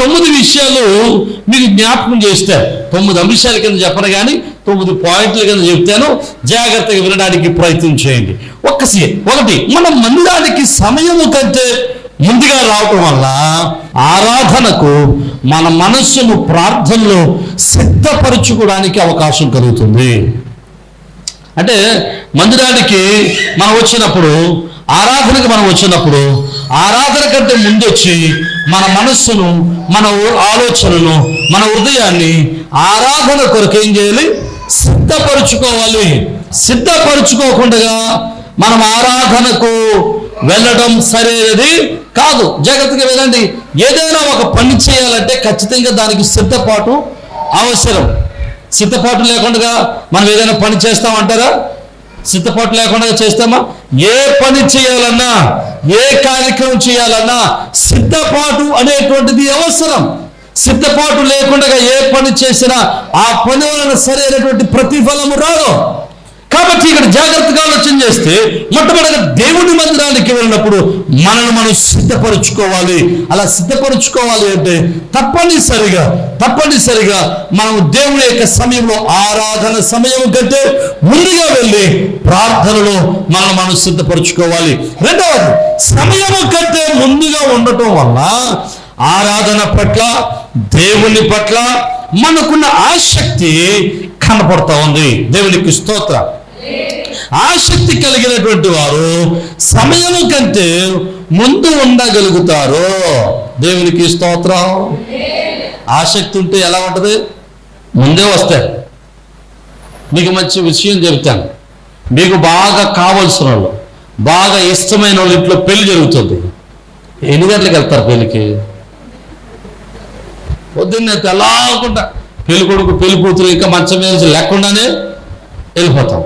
తొమ్మిది విషయాలు మీకు జ్ఞాపకం చేస్తే తొమ్మిది అంశాల కింద చెప్పను కానీ తొమ్మిది పాయింట్ల కింద చెప్తాను. జాగ్రత్తగా వినడానికి ప్రయత్నం చేయండి. ఒక్కసి ఒకటి మనం మందిరానికి సమయము కంటే ముందుగా రావటం వల్ల ఆరాధనకు మన మనస్సును ప్రార్థనలో సిద్ధపరచుకోవడానికి అవకాశం కలుగుతుంది. అంటే మందిరానికి మనం వచ్చినప్పుడు ఆరాధనకు మనం వచ్చినప్పుడు ఆరాధన కంటే ముందు వచ్చి మన మనస్సును మన ఆలోచనను మన హృదయాన్ని ఆరాధన కొరకు ఏం చేయాలి? సిద్ధపరుచుకోవాలి. సిద్ధపరుచుకోకుండా మనం ఆరాధనకు వెళ్ళడం సరైనది కాదు. జాగ్రత్తగా వెళ్ళండి. ఏదైనా ఒక పని చేయాలంటే ఖచ్చితంగా దానికి సిద్ధపాటు అవసరం. సిద్ధపాటు లేకుండా మనం ఏదైనా పని చేస్తామంటారా? సిద్ధపాటు లేకుండా చేస్తామా? ఏ పని చేయాలన్నా ఏ కార్యక్రమం చేయాలన్నా సిద్ధపాటు అనేటువంటిది అవసరం. సిద్ధపాటు లేకుండా ఏ పని చేసినా ఆ పని వలన సరైనటువంటి ప్రతిఫలము రాదు. కాబట్టి ఇక్కడ జాగ్రత్తగా ఆలోచన చేస్తే మొట్టమొదటిగా దేవుని మందిరానికి వెళ్ళినప్పుడు మనల్ని మనం సిద్ధపరుచుకోవాలి. అలా సిద్ధపరుచుకోవాలి అంటే తప్పనిసరిగా తప్పనిసరిగా మనం దేవుని యొక్క సమయంలో ఆరాధన సమయం కంటే ముందుగా వెళ్ళి ప్రార్థనలో మనం మనం సిద్ధపరుచుకోవాలి. రెండవది సమయము కంటే ముందుగా ఉండటం వల్ల ఆరాధన పట్ల దేవుని పట్ల మనకున్న ఆసక్తి కనపడతా ఉంది. దేవునికి స్తోత్ర. ఆసక్తి కలిగినటువంటి వారు సమయము కంటే ముందు ఉండగలుగుతారు. దేవునికి స్తోత్రం. ఆసక్తి ఉంటే ఎలా ఉంటుంది? ముందే వస్తాయి మీకు మంచి విషయం చెబుతాను. మీకు బాగా కావలసిన వాళ్ళు బాగా ఇష్టమైన వాళ్ళు ఇంట్లో పెళ్ళి జరుగుతుంది. ఎన్ని గంటలకు వెళ్తారు పెళ్ళికి? పొద్దున్నే తెల్లకుండా పెళ్ళి కొడుకు పెళ్ళి కూతురు ఇంకా మంచం మీద లేకుండానే వెళ్ళిపోతాం.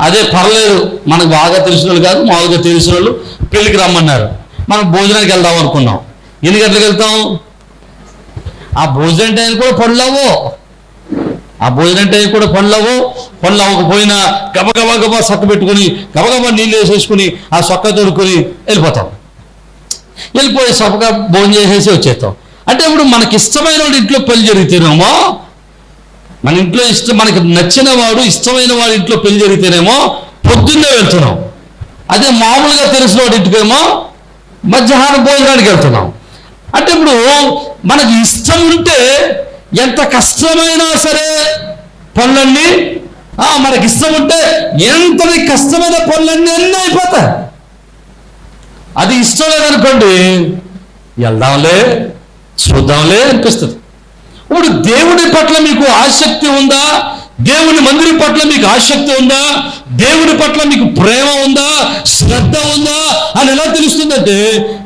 అదే పర్లేదు మనకు బాగా తెలిసిన వాళ్ళు కాదు మామూలుగా తెలిసిన వాళ్ళు పెళ్ళికి రమ్మన్నారు. మనం భోజనానికి వెళ్దాం అనుకున్నాం. ఎన్ని గంటలకు వెళ్తాం? ఆ భోజనం టైం కూడా పనులవు ఆ భోజనం టైం కూడా పనులవు పనులు అవ్వకపోయినా గబగబా గబా సొక్క పెట్టుకుని గబగబా నీళ్ళు వేసేసుకుని ఆ సొక్క తోడుకొని వెళ్ళిపోతాం. వెళ్ళిపోయి సొక్క భోజనం చేసేసి వచ్చేస్తాం. అంటే ఇప్పుడు మనకి ఇష్టమైన ఇంట్లో పెళ్ళి జరుగుతున్నామో మన ఇంట్లో ఇష్టం మనకి నచ్చిన వాడు ఇష్టమైన వాడి ఇంట్లో పెళ్ళి జరిగితేనేమో పొద్దున్నే వెళ్తున్నాం. అదే మామూలుగా తెలిసిన వాడి ఇంటికేమో మధ్యాహ్నం భోజనానికి వెళ్తున్నాం. అంటే ఇప్పుడు మనకి ఇష్టం ఉంటే ఎంత కష్టమైనా సరే పనులన్నీ ఆ, మనకి ఇష్టం ఉంటే ఎంత కష్టమైన పనులన్నీ అన్నీ అయిపోతాయి. అది ఇష్టం లేదనుకోండి వెళ్దాంలే చూద్దాంలే అనిపిస్తుంది. ఇప్పుడు దేవుడి పట్ల మీకు ఆసక్తి ఉందా? దేవుని మందిరం పట్ల మీకు ఆసక్తి ఉందా? దేవుడి పట్ల మీకు ప్రేమ ఉందా? శ్రద్ధ ఉందా? అని ఎలా తెలుస్తుందంటే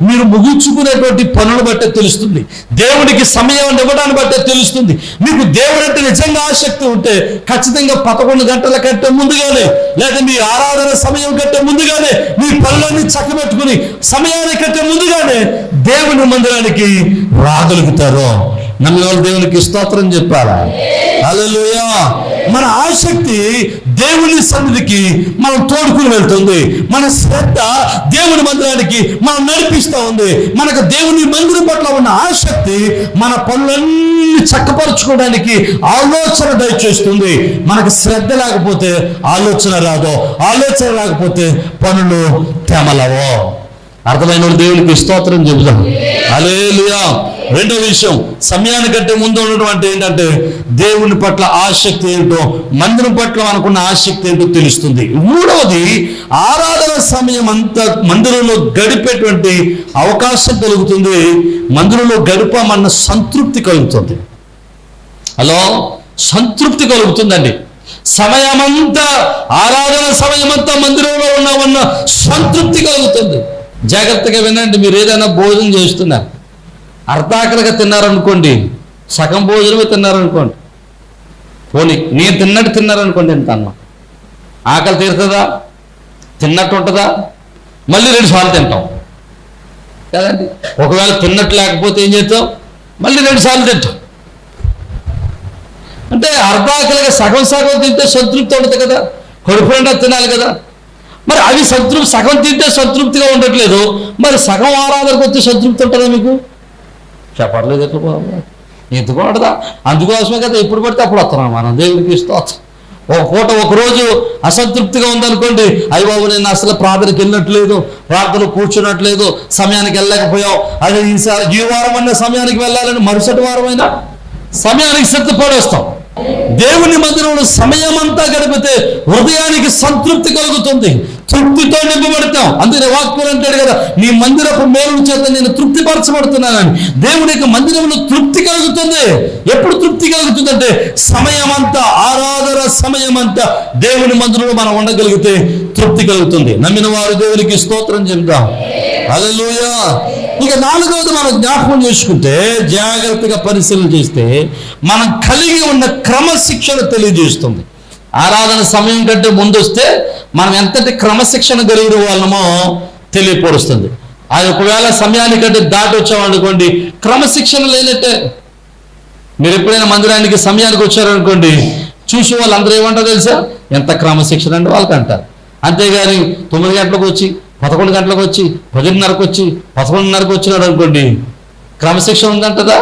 మీరు ముగించుకునేటువంటి పనులు బట్టే తెలుస్తుంది. దేవుడికి సమయం ఇవ్వడాన్ని బట్టే తెలుస్తుంది. మీకు దేవుడు అంటే నిజంగా ఆసక్తి ఉంటే ఖచ్చితంగా పదకొండు గంటల కంటే ముందుగానే లేదా మీ ఆరాధన సమయం కంటే ముందుగానే మీ పనులన్నీ చక్కబెట్టుకుని సమయానికి కంటే ముందుగానే దేవుని మందిరానికి రాగలుగుతారు. నమ్మేవాళ్ళు దేవునికి స్తోత్రం చెప్పారా అలలుయా మన ఆసక్తి దేవుని సన్నిధికి మనం తోడుకుని వెళ్తుంది. మన శ్రద్ధ దేవుని మందిరానికి మనం నడిపిస్తూ ఉంది. మనకు దేవుని మందిరం పట్ల ఉన్న ఆసక్తి మన పనులన్నీ చక్కపరుచుకోవడానికి ఆలోచన దయచేస్తుంది. మనకు శ్రద్ధ లేకపోతే ఆలోచన రాదు. ఆలోచన లేకపోతే పనులు తెమలవో. అర్థమైన దేవునికి స్తోత్రం చెబుతాం అలేలుయా రెండో విషయం సమయానికంటే ముందు ఉన్నటువంటి ఏంటంటే దేవుని పట్ల ఆసక్తి ఏంటో మందిరం పట్ల మనకున్న ఆసక్తి ఏంటో తెలుస్తుంది. మూడవది ఆరాధన సమయం అంతా మందిరంలో గడిపేటువంటి అవకాశం కలుగుతుంది మందిరంలో గడపమన్న సంతృప్తి కలుగుతుంది. హలో? సంతృప్తి కలుగుతుందండి. సమయమంతా ఆరాధన సమయమంతా మందిరంలో ఉన్నామన్న సంతృప్తి కలుగుతుంది. జాగ్రత్తగా వినండి మీరు ఏదైనా భోజనం చేస్తున్నారు. అర్ధాకలిగా తిన్నారనుకోండి సగం భోజనమే తిన్నారనుకోండి. పోనీ నేను తిన్నట్టు తిన్నారనుకోండి ఎంత అన్న? ఆకలి తీరుతుందా? తిన్నట్టు ఉంటుందా? మళ్ళీ రెండు సార్లు తింటాం. కదండి? ఒకవేళ తిన్నట్టు లేకపోతే ఏం చేస్తాం? మళ్ళీ రెండు సార్లు తింటాం. అంటే అర్ధాకలిగా సగం సగం తింటే సంతృప్తి ఉండదు కదా? కడుపు నిండా తినాలి కదా? మరి అవి సంతృప్తి సగం తింటే సంతృప్తిగా ఉండట్లేదు. మరి సగం ఆరాధనకు వచ్చే సంతృప్తి ఉంటుందా మీకు? చెప్పట్లేదు ఎట్లా బాబు? ఎత్తుకోడదా అందుకోసమే కదా ఎప్పుడు పడితే అప్పుడు వస్తున్నాం మనం. దేవుడికి ఇస్తూ ఒక పూట ఒకరోజు అసంతృప్తిగా ఉందనుకోండి అయ్య బాబు నేను అసలు ప్రార్థనకి వెళ్ళినట్లేదు ప్రార్థన కూర్చున్నట్లేదు సమయానికి వెళ్ళలేకపోయావు. అదే ఈసారి ఈ వారం అన్న సమయానికి వెళ్ళాలని మరుసటి వారం అయినా సమయానికి పడేస్తాం. దేవుని మందిరంలో సమయం అంతా గడిపితే హృదయానికి సంతృప్తి కలుగుతుంది. తృప్తితో నింపబడతాం అందుకే వాక్యం అంటాడు కదా నీ మందిరపు మేలు చేత నేను తృప్తిపరచబడుతున్నానని. దేవుని యొక్క మందిరంలో తృప్తి కలుగుతుంది. ఎప్పుడు తృప్తి కలుగుతుందంటే సమయం అంతా ఆరాధన సమయం అంతా దేవుని మందిరంలో మనం ఉండగలిగితే తృప్తి కలుగుతుంది. నమ్మిన వారు దేవునికి స్తోత్రం చెప్తాం హల్లెలూయా. ఇక నాలుగవది మనం జ్ఞాపకం చేసుకుంటే జాగ్రత్తగా పరిశీలన చేస్తే మనం కలిగి ఉన్న క్రమశిక్షణ తెలియజేస్తుంది. ఆరాధన సమయం కంటే ముందు వస్తే మనం ఎంతటి క్రమశిక్షణ కలిగిన వాళ్ళమో తెలియపరుస్తుంది. అది ఒకవేళ సమయానికంటే దాటి వచ్చామనుకోండి క్రమశిక్షణ లేనట్టే. మీరు ఎప్పుడైనా మందిరానికి సమయానికి వచ్చారనుకోండి చూసి వాళ్ళందరూ ఏమంటారు తెలుసా? ఎంత క్రమశిక్షణ అంటే వాళ్ళకి అంటారు అంతేగాని తొమ్మిది గంటలకు వచ్చి పదకొండు గంటలకు వచ్చి పదిన్నరకు వచ్చి పదకొండున్నరకు వచ్చినాడు అనుకోండి క్రమశిక్షణ ఉందంటదా?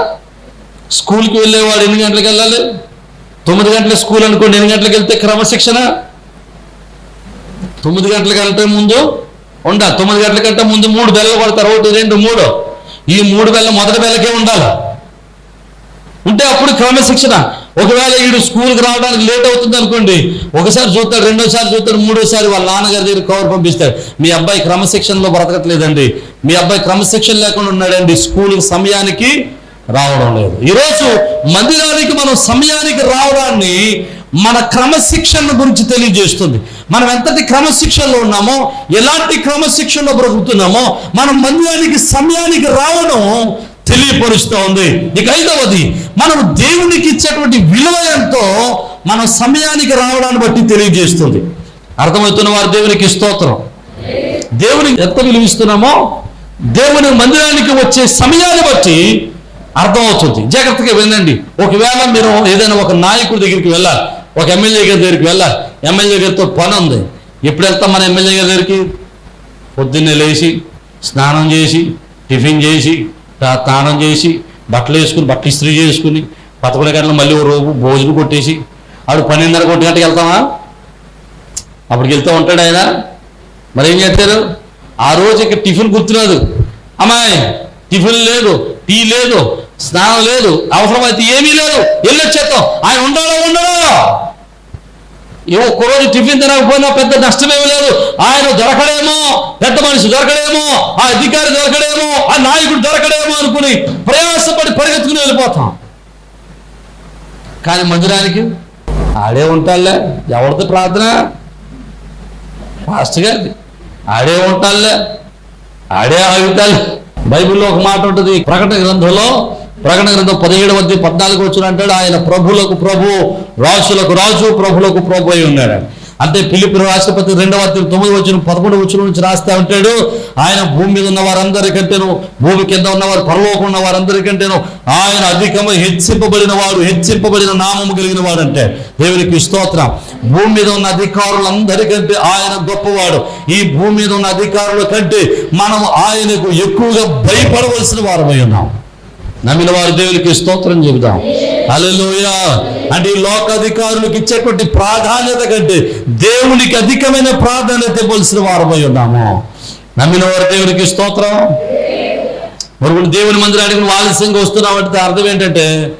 స్కూల్కి వెళ్ళేవాడు ఎన్ని గంటలకు వెళ్ళాలి? తొమ్మిది గంటల స్కూల్ అనుకోండి ఎన్ని గంటలకు వెళ్తే క్రమశిక్షణ? తొమ్మిది గంటలకు వెళ్ళటం ముందు ఉండాలి. తొమ్మిది గంటల కంటే ముందు మూడు బెల్లలు కొడతారు. ఒకటి రెండు మూడు. ఈ మూడు బెల్ల మొదటి బెల్లకే ఉండాలి. ఉంటే అప్పుడు క్రమశిక్షణ. ఒకవేళ వీడు స్కూల్కి రావడానికి లేట్ అవుతుంది అనుకోండి ఒకసారి చూస్తాడు రెండోసారి చూస్తాడు మూడోసారి వాళ్ళ నాన్నగారి దగ్గర కవర్ పంపిస్తాడు. మీ అబ్బాయి క్రమశిక్షణలో బ్రతకట్లేదండి. మీ అబ్బాయి క్రమశిక్షణ లేకుండా ఉన్నాడండి. స్కూల్కి సమయానికి రావడం లేదు. ఈరోజు మందిరానికి మనం సమయానికి రావడాన్ని మన క్రమశిక్షణ గురించి తెలియజేస్తుంది. మనం ఎంతటి క్రమశిక్షణలో ఉన్నామో ఎలాంటి క్రమశిక్షణలో బ్రతుకుతున్నామో మనం మందిరానికి సమయానికి రావడం తెలియపరుస్తూ ఉంది. ఇక ఐదవది మనం దేవునికి ఇచ్చేటువంటి విలువ ఎంతో మనం సమయానికి రావడాన్ని బట్టి తెలియజేస్తుంది. అర్థమవుతున్న వారు దేవునికి స్తోత్రం. దేవునికి ఎంత విలువిస్తున్నామో దేవుని మందిరానికి వచ్చే సమయాన్ని బట్టి అర్థమవుతుంది. జాగ్రత్తగా వినండి. ఒకవేళ మీరు ఏదైనా ఒక నాయకుడి దగ్గరికి వెళ్ళాలి ఒక ఎమ్మెల్యే గారి దగ్గరికి వెళ్ళాలి ఎమ్మెల్యే గారితో పని ఉంది. ఎప్పుడు వెళ్తాం మన ఎమ్మెల్యే గారి దగ్గరికి? పొద్దున్నే లేచి స్నానం చేసి టిఫిన్ చేసి స్నానం చేసి బట్టలు వేసుకుని బట్టలు ఇస్త్రీ చేసుకుని పదకొండు గంటలు మళ్ళీ ఒక రోజు భోజనం కొట్టేసి ఆడు పన్నెండున్నర కొట్టి గంటకి వెళ్తామా అప్పటికి వెళ్తూ ఉంటాడు ఆయన. మరి ఏం చేస్తారు? ఆ రోజు ఇక టిఫిన్ గుర్తురాదు. అమ్మాయి టిఫిన్ లేదు టీ లేదు స్నానం లేదు అవసరమైతే ఏమీ లేదు. వెళ్ళొచ్చేస్తాం ఆయన ఉండాలో ఉండడో? ఏమో ఒక్కరోజు టిఫిన్ తినకపోయినా పెద్ద నష్టమేమీ లేదు. ఆయన దొరకడేమో పెద్ద మనిషి దొరకడేమో ఆ అధికారి దొరకడేమో ఆ నాయకుడు దొరకడేమో అనుకుని ప్రయాసపడి పరిగెత్తుకుని వెళ్ళిపోతాం. కానీ మందిరానికి ఆడే ఉంటాలే ఎవరిది ప్రార్థన? ఫాస్ట్ గారిది. ఆడే ఉంటాలే ఆడే ఆగుతాలే బైబిల్లో ఒక మాట ఉంటుంది ప్రకటన గ్రంథంలో ప్రకటన గ్రంథం పదిహేడు వచ్చి పద్నాలుగు వచ్చిన అంటాడు ఆయన ప్రభులకు ప్రభు రాజులకు రాజు ప్రభులకు ప్రభు అయి ఉన్నాడు. అంటే పిలిపి రాష్ట్రపతి రెండవ అధ్యాయం తొమ్మిది వచ్చిన పదకొండు వచ్చిన నుంచి రాస్తా ఉంటాడు. ఆయన భూమి మీద ఉన్న వారందరికంటేను భూమి కింద ఉన్నవారు పరలోకం ఉన్న వారందరికంటేను ఆయన అధికమై హెచ్చింపబడిన వాడు హెచ్చింపబడిన నామము కలిగిన వాడు అంటే దేవునికి స్తోత్రం. భూమి మీద ఉన్న అధికారులందరికంటే ఆయన గొప్పవాడు. ఈ భూమి మీద ఉన్న అధికారుల కంటే మనం ఆయనకు ఎక్కువగా భయపడవలసిన వారమై ఉన్నాం. నమ్మిన వారి దేవునికి స్తోత్రం చెబుతాం హల్లెలూయా. అంటే ఈ లోకాధికారులకు ఇచ్చేటువంటి ప్రాధాన్యత కంటే దేవునికి అధికమైన ప్రాధాన్యత ఇవ్వాల్సిన వారమై ఉన్నాము. నమ్మిన వారి దేవునికి స్తోత్రం. మరి దేవుని మందిరానికి నువ్వు ఆలస్యంగా వస్తున్నామంటే అర్థం ఏంటంటే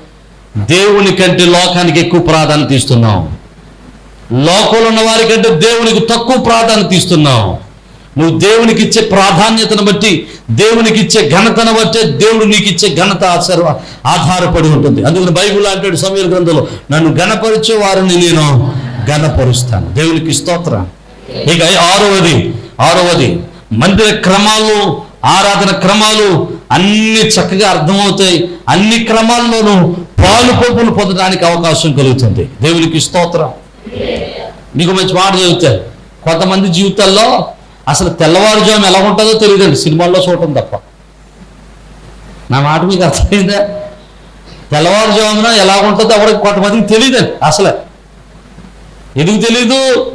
దేవుని కంటే లోకానికి ఎక్కువ ప్రాధాన్యత ఇస్తున్నాం. లోకంలో ఉన్న వారికంటే దేవునికి తక్కువ ప్రాధాన్యత ఇస్తున్నాం. నువ్వు దేవునికి ఇచ్చే ప్రాధాన్యతను బట్టి దేవునికి ఇచ్చే ఘనతను బట్టి దేవుడు నీకు ఇచ్చే ఘనత ఆసర్వ ఆధారపడి ఉంటుంది. అందుకని బైబిల్ అంటాడు సమీర గ్రంథంలో నన్ను ఘనపరిచే వారిని నేను ఘనపరుస్తాను. దేవునికి స్తోత్రం. ఇక ఆరవది ఆరవది మందిర క్రమాలు ఆరాధన క్రమాలు అన్ని చక్కగా అర్థమవుతాయి. అన్ని క్రమాల్లోనూ పాలు పంపులు పొందడానికి అవకాశం కలుగుతుంది. దేవునికి స్తోత్రం. మీకు మంచి మాట చెబుతారు కొంతమంది జీవితాల్లో అసలు తెల్లవారుజాము ఎలా ఉంటుందో తెలియదండి. సినిమాల్లో చూడటం తప్ప. నా మాట మీకు అర్థమైందా? తెల్లవారుజామున ఎలా ఉంటుందో ఎవరికి కొంతమందికి తెలియదండి. అసలే. ఎందుకు తెలీదు?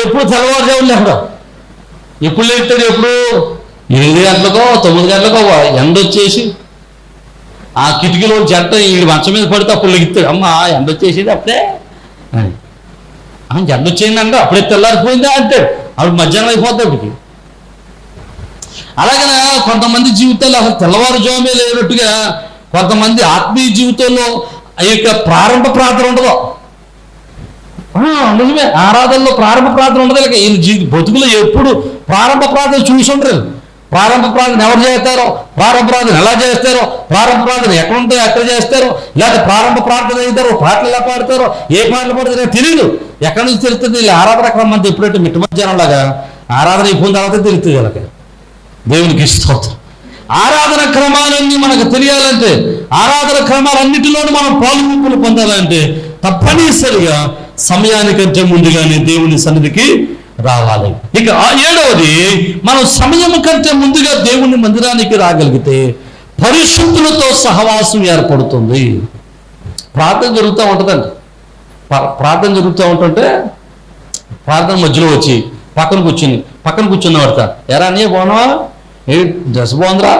ఎప్పుడు తెల్లవారుజామున లేకడం ఎప్పుడు లేస్తాడు ఎప్పుడు? ఎనిమిది గంటలకో తొమ్మిది గంటలకో ఎండ వచ్చేసి ఆ కిటికీలో జంట ఈ మంచం మీద పడితే అప్పుడు లెగుతాడు. అమ్మ ఎండ వచ్చేసేది అప్పుడే? అని. ఆ, అప్పుడే తెల్లారిపోయిందా అంటాడు. అప్పుడు మధ్యాహ్నం అయిపోద్ది అప్పటికి అలాగనే కొంతమంది జీవితాల్లో అసలు తెల్లవారుజామే లేనట్టుగా కొంతమంది ఆత్మీయ జీవితంలో ఆ యొక్క ప్రారంభ ప్రార్థన ఉండదు. నిజమే. ఆరాధనలో ప్రారంభ ప్రార్థన ఉండదు. ఇక ఈయన జీవి బతుకులో ఎప్పుడు ప్రారంభ ప్రార్థన చూసి ఉండరు. ప్రారంభ ప్రార్థన ఎవరు చేస్తారో? ప్రారంభ ప్రార్థన ఎలా చేస్తారో? ప్రారంభ ప్రార్థన ఎక్కడుంటే ఎక్కడ చేస్తారో? లేకపోతే ప్రారంభ ప్రార్థన అవుతారు పాటలు ఎలా పాడతారో? ఏ పాటలు పాడతారో తెలియదు ఎక్కడి నుంచి తెలుస్తుంది? వీళ్ళ ఆరాధన క్రమం ఎప్పుడైతే మిట్ట మధ్యాహ్నం లాగా ఆరాధన అయిపోయిన తర్వాత తెలుస్తుంది వీళ్ళకి. దేవునికి స్తోత్రం. ఆరాధన క్రమాలన్నీ మనకు తెలియాలంటే ఆరాధన క్రమాలన్నిటిలోనూ మనం పాలుగుంపులు పొందాలంటే తప్పనిసరిగా సమయానికంటే ముందుగానే దేవుని సన్నిధికి రావాలి. ఇక ఆ ఏడవది మనం సమయం కంటే ముందుగా దేవుని మందిరానికి రాగలిగితే పరిశుద్ధులతో సహవాసం ఏర్పడుతుంది. ప్రార్థన జరుగుతూ ఉంటుందండి. ప్రార్థన జరుగుతూ ఉంటుంటే ప్రార్థన మధ్యలో వచ్చి పక్కన కూర్చుని పక్కన కూర్చున్న వాడతా ఎరా నీ బాగున్నావా? ఏ డ్రెస్ బాగుందిరా?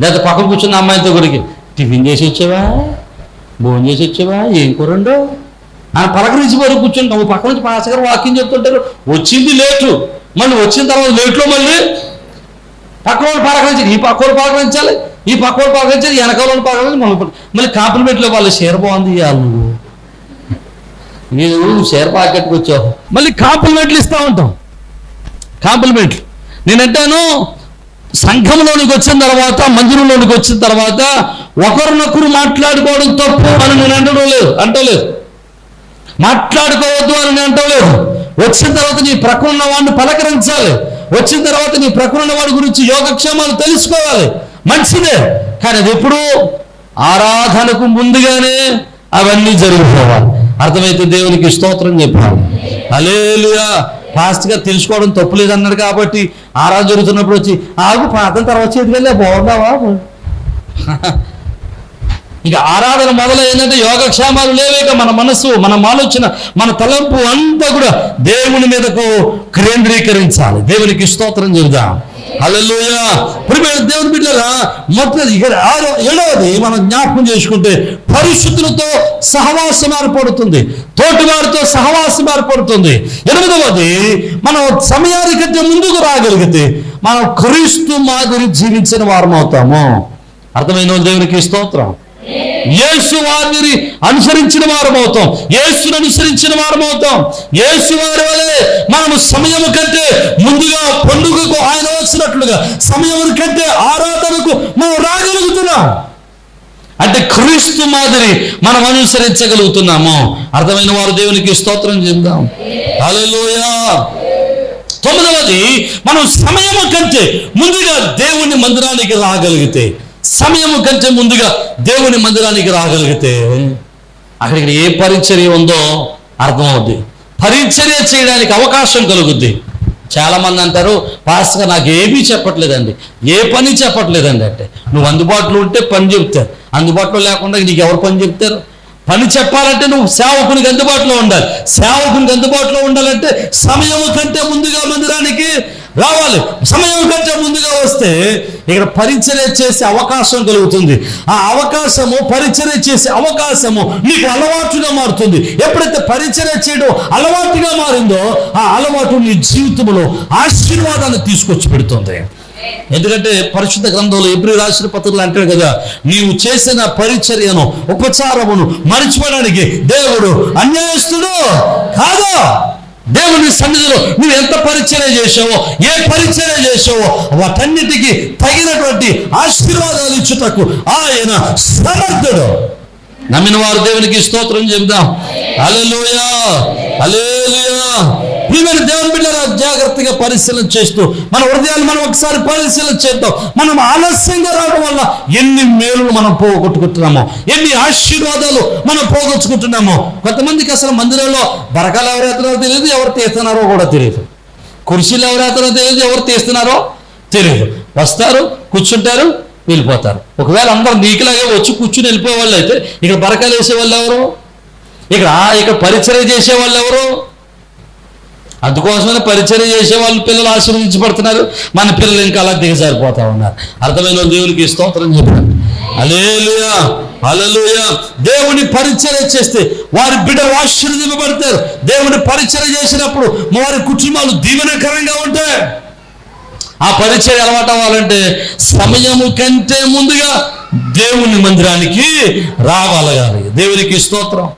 లేదా పక్కన కూర్చున్న అమ్మాయితో గురికి టిఫిన్ చేసి వచ్చావా భోజనం చేసి వచ్చావా ఏం కూరండు ఆయన పలకరించి వరకు కూర్చొని నువ్వు పక్క నుంచి పాస్ గారు వాకింగ్ చెప్తుంటారు. వచ్చింది లేటు. మళ్ళీ వచ్చిన తర్వాత లేట్లో మళ్ళీ పక్క వాళ్ళు పలకరించి ఈ పక్క వాళ్ళు పలకరించాలి ఈ పక్క వాళ్ళు పలకరించాలి వెనక వాళ్ళు పలకరించి మళ్ళీ మళ్ళీ కాంప్లిమెంట్లో వాళ్ళు షేర్ బాగుంది ఇవ్వాలి నువ్వు. నేను షేర్ పాకెట్కి వచ్చావు. మళ్ళీ కాంప్లిమెంట్లు ఇస్తూ ఉంటాం. కాంప్లిమెంట్లు నేనంటాను సంఘంలోనికి వచ్చిన తర్వాత మందిరంలోనికి వచ్చిన తర్వాత ఒకరినొకరు మాట్లాడుకోవడం తప్పు అని నేను అంటడం లేదు అంటలేదు. మాట్లాడుకోవద్దు అని నేను లేదు వచ్చిన తర్వాత నీ ప్రక్కన ఉన్న వాడిని పలకరించాలి. వచ్చిన తర్వాత నీ ప్రక్కన ఉన్న వాడి గురించి యోగక్షేమాలు తెలుసుకోవాలి. మంచిదే. కానీ అది ఎప్పుడు ఆరాధనకు ముందుగానే అవన్నీ జరిగిపోవాలి. అర్థమైతే దేవునికి స్తోత్రం చెప్పాలి. అలేలుయా ఫాస్ట్గా తెలుసుకోవడం తప్పులేదు అన్నాడు కాబట్టి ఆరాధన జరుగుతున్నప్పుడు వచ్చి ఆగు పాతం తర్వాత చేతికెళ్ళే బాగున్నావా? ఇక ఆరాధన మొదలైందంటే యోగక్షేమాలు లేవేక మన మనస్సు మన ఆలోచన మన తలంపు అంతా కూడా దేవుని మీదకు కేంద్రీకరించాలి. దేవునికి స్తోత్రం చెబుదాం. హల్లెలూయ. ప్రియమైన దేవుని బిడ్డరా మొదటి ఆరో ఏడవది మనం జ్ఞాపకం చేసుకుంటే పరిశుద్ధులతో సహవాసం ఏర్పడుతుంది. తోటివారితో సహవాసం ఏర్పడుతుంది. ఎనిమిదవది మనం సమయానికంటే ముందుకు రాగలిగితే మనం క్రీస్తు మాదిరి జీవించిన వారం అవుతాము అర్థమైన దేవునికి స్తోత్రం? యేసు వారిని అనుసరించిన వారం అవుతాం యేసును అనుసరించిన వారం అవుతాం యేసు వారి వలె మనము సమయం కంటే ముందుగా పండుగకు ఆయన వచ్చినట్లుగా సమయం కంటే ఆరాధనకు మనం రాగలుగుతున్నాం. అంటే క్రీస్తు మాదిరి మనం అనుసరించగలుగుతున్నాము. అర్థమైన వారు దేవునికి స్తోత్రం చెందాం అలలోయా తొమ్మిదవది మనం సమయము కంటే ముందుగా దేవుని మందిరానికి రాగలిగితే సమయము కంటే ముందుగా దేవుని మందిరానికి రాగలిగితే అక్కడికి ఏ పరిచర్య ఉందో అర్థమవుద్ది. పరిచర్య చేయడానికి అవకాశం కలుగుద్ది. చాలామంది అంటారు పాస్గా నాకు ఏమీ చెప్పట్లేదండి. ఏ పని చెప్పట్లేదండి అంటే నువ్వు అందుబాటులో ఉంటే పని చెప్తారు. అందుబాటులో లేకుండా నీకు ఎవరు పని చెప్తారు? పని చెప్పాలంటే నువ్వు సేవకునికి అందుబాటులో ఉండాలి. సేవకునికి అందుబాటులో ఉండాలంటే సమయం కంటే ముందుగా మందిరానికి రావాలి. సమయం కంటే ముందుగా వస్తే ఇక్కడ పరిచర్య చేసే అవకాశం కలుగుతుంది. ఆ అవకాశము పరిచర్య చేసే అవకాశము నీకు అలవాటుగా మారుతుంది. ఎప్పుడైతే పరిచర్య చేయడం అలవాటుగా మారిందో ఆ అలవాటు నీ జీవితంలో ఆశీర్వాదాన్ని తీసుకొచ్చి పెడుతుంది. ఎందుకంటే పరిశుద్ధ గ్రంథంలో ఎప్పుడు రాసిన పత్రులు అంటాడు కదా నీవు చేసిన పరిచర్యను ఉపచారమును మరిచిపోవడానికి దేవుడు అన్యాయస్తుడు కాదు? దేవుని సన్నిధిలో నువ్వు ఎంత పరిచయం చేసావో ఏ పరిచయం చేసావో వాటన్నిటికీ తగినటువంటి ఆశీర్వాదాలు ఇచ్చుటకు ఆయన సమర్థుడు. నమ్మిన వారు దేవునికి స్తోత్రం చెబుదాం అలెలుయా అలెలుయా ప్రియమైన దేవుని బిడ్డల జాగ్రత్తగా పరిశీలన చేస్తూ మన హృదయాలు మనం ఒకసారి పరిశీలన చేద్దాం. మనం ఆలస్యంగా రావడం వల్ల ఎన్ని మేలులు మనం పోగొట్టుకుంటున్నామో ఎన్ని ఆశీర్వాదాలు మనం పోగొట్టుకుంటున్నామో కొంతమందికి అసలు మందిరంలో బరకాలు ఎవరు ఎత్తున్నారో తెలియదు ఎవరు తీస్తున్నారో కూడా తెలియదు. కుర్చీలు ఎవరు ఎత్తున్నారో తెలియదు ఎవరు తీస్తున్నారో తెలియదు. వస్తారు కూర్చుంటారు వెళ్ళిపోతారు. ఒకవేళ అందరూ నీకులాగే వచ్చి కూర్చుని వెళ్ళిపోయే వాళ్ళు అయితే ఇక్కడ బరకాలు వేసే వాళ్ళు ఎవరు? ఇక్కడ ఇక్కడ పరిచయం చేసే వాళ్ళు ఎవరు? అందుకోసమే పరిచయం చేసే వాళ్ళు పిల్లలు ఆశీర్వదించబడుతున్నారు. మన పిల్లలు ఇంకా అలా దిగజారిపోతా ఉన్నారు. అర్థమైన దేవునికి స్తోత్రం చెప్పారు అలేలుయా అలలుయ దేవుని పరిచయం చేస్తే వారి బిడ్డలు ఆశీర్వదింపబడతారు. దేవుని పరిచయం చేసినప్పుడు వారి కుటుంబాలు దీవెనకరంగా ఉంటాయి. ఆ పరిచయం అలవాటు అవ్వాలంటే సమయము కంటే ముందుగా దేవుని మందిరానికి రావాలగాలి దేవునికి స్తోత్రం.